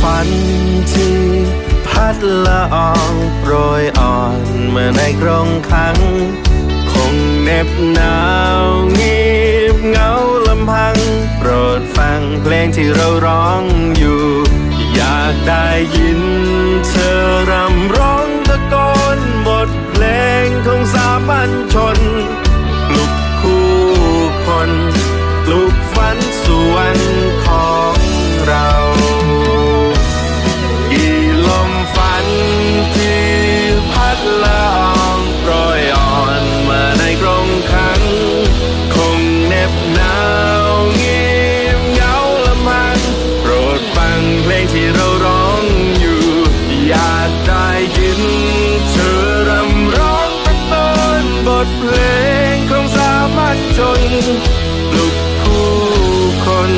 ฝันที่พัดละอองโปรยอ่อนเมื่อในกรงขัง คงเน็บหนาวเงียบเงาลำพัง โปรดฟังเพลงที่เราร้องอยู่ อยากได้ยินเธอรำร้องตะโกนบทเพลงของสามัญชน ลุกคู่คนลุก ที่เราร้องอยู่ อยากได้ยินเธอรำร้องเป็นต้นบทเพลงของสามัญชนปลุกผู้คน